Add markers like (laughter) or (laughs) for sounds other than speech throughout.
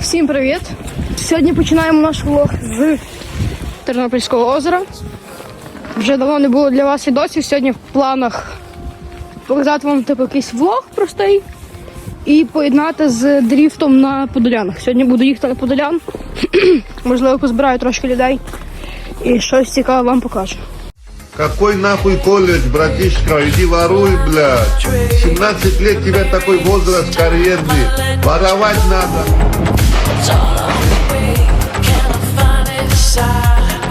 Всім привіт! Сьогодні починаємо наш влог з Тернопільського озера. Вже давно не було для вас відосів. Сьогодні в планах показати вам типу якийсь влог простий і поєднати з дріфтом на Подолянах. Сьогодні буду їхати на Подолян. (clears throat) Можливо, позбираю трошки людей і щось цікаве вам покажу. Какой нахуй колледж, братишка, иди воруй, блядь. 17 лет тебе такой возраст карьерный. Воровать надо. Can I find inside?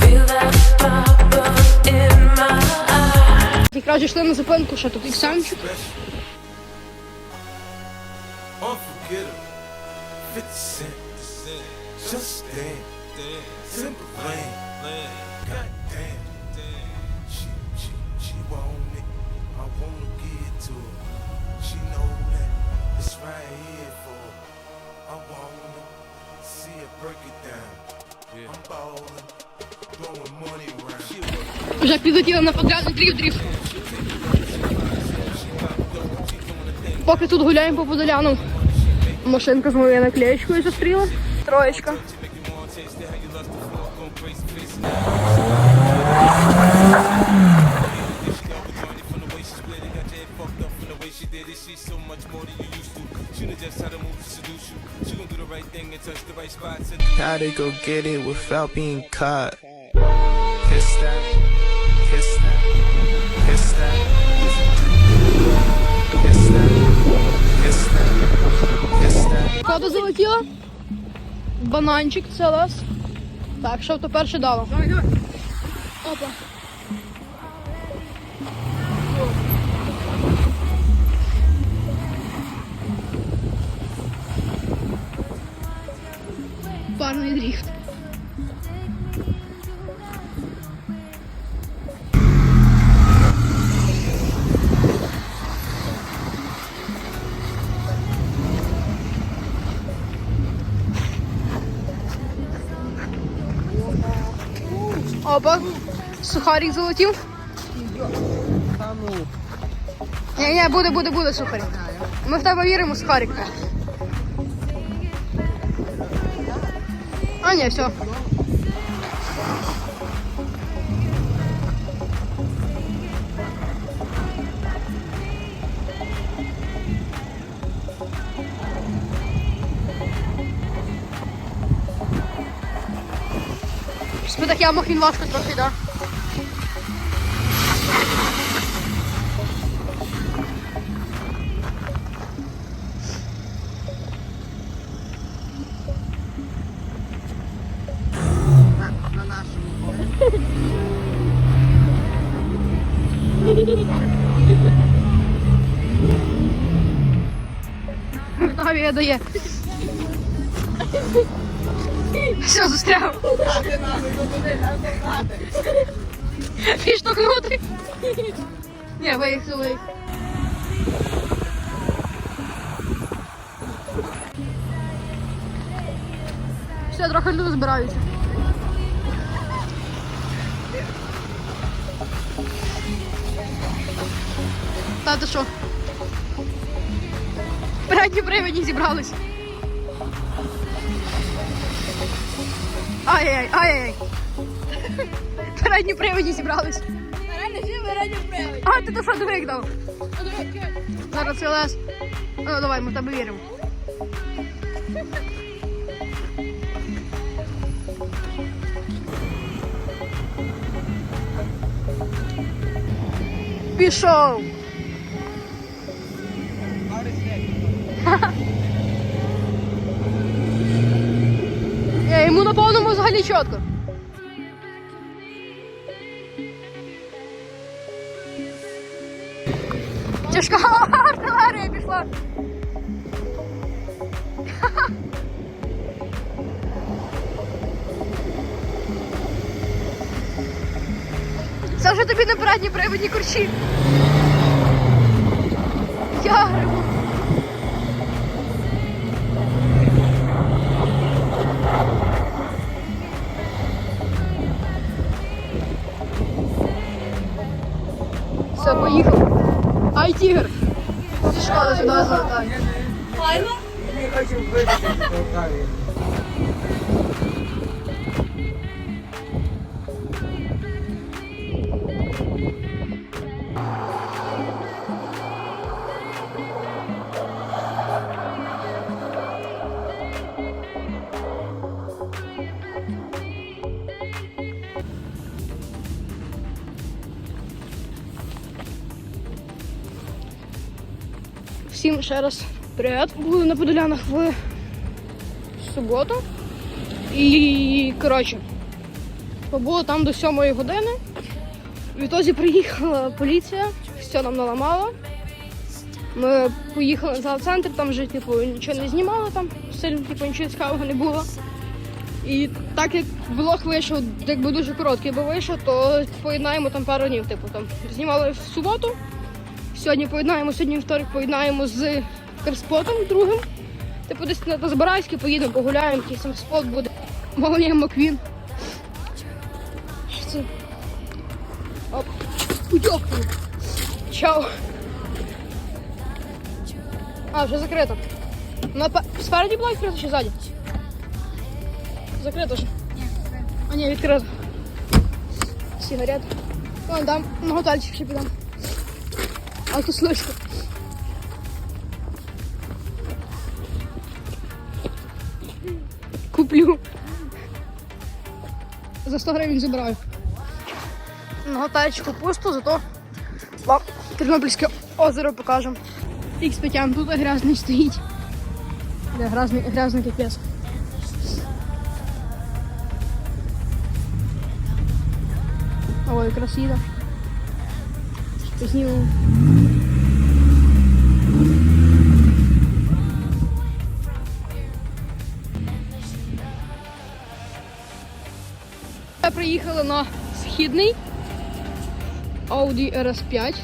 Feel that fire in my eyes. Якраз йшли на зупинку, що тут іксамчик. Unforgettable. 50 Вже підлетіли на Подолян дріфт дріфт. Поки тут гуляємо по Подоляну. Машинка з моєю наклеєчкою зустріла. Троєчка. How they go get it without being caught? Kiss that, Кода залетіла. Бананчик це лес. Так, що то перше дало. Опа. Опа. Сухарик золотів? Ні, ні, буде, буде, буде сухарик. Ми в тебе віримо, сухарик. А, ні, все. Щось по таких ямах він важко трохи, да. Авіа дає. Все, застряв. Підштовхнути. Ні, виїхали. Все, трохи люди збираються. Та ти що? Передні привидні зібрались. Ай-яй, ай-яй. Передні привидні зібрались. А, ти то що двиг дав? Зараз це лес. Ну, давай, ми в тебе віримо. Пішов. (laughs) Ні, йому на повному взагалі чітко. Тяжка (laughs) артилерія пішла. (laughs) Це вже тобі не передні привидні курчі. Я грибу. Ай, тігр. Зі школи хочу залетай. (laughs) Всім ще раз привіт. Були на Подолянах в суботу. І коротше, побули там до 7 години. Відтоді приїхала поліція, все нам наламало. Ми поїхали за центр, там вже типу, нічого не знімали, там сильно типу, нічого цікавого не було. І так як влог вийшов, якби дуже короткий би вийшов, то поєднаємо там пару днів. Типу там знімали в суботу, Сьогодні поєднаємо, сьогодні вівторок поєднаємо з Керспотом другим. Типу десь на Збирайське поїдемо, погуляємо, якийсь там спот буде. Молнія Маквін. Оп. Уйобку. Чао. А, вже закрито. Пе- спереді була відкрита чи ззаді? Закрито ж. А ні, відкрито. Сигарет. Вон там на готельчик ще підемо. А то слышно. Куплю. За 100 гривень забираю. На готельчику пусто, зато вам Тернопільське озеро покажемо. Ікс 5 тут грязний стоїть. Де грязний, грязний капець. Ой, красиво. Познімемо. приїхали на східний Audi RS5.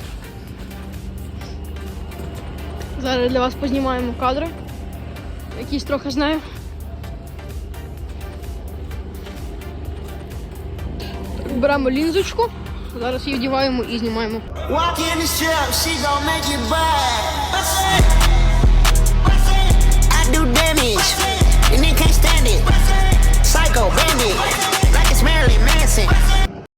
Зараз для вас познімаємо кадри. Якісь трохи знаю. Беремо лінзочку, зараз її вдіваємо і знімаємо. I do damage, and they can't stand it. Psycho bandit. Marilyn Manson.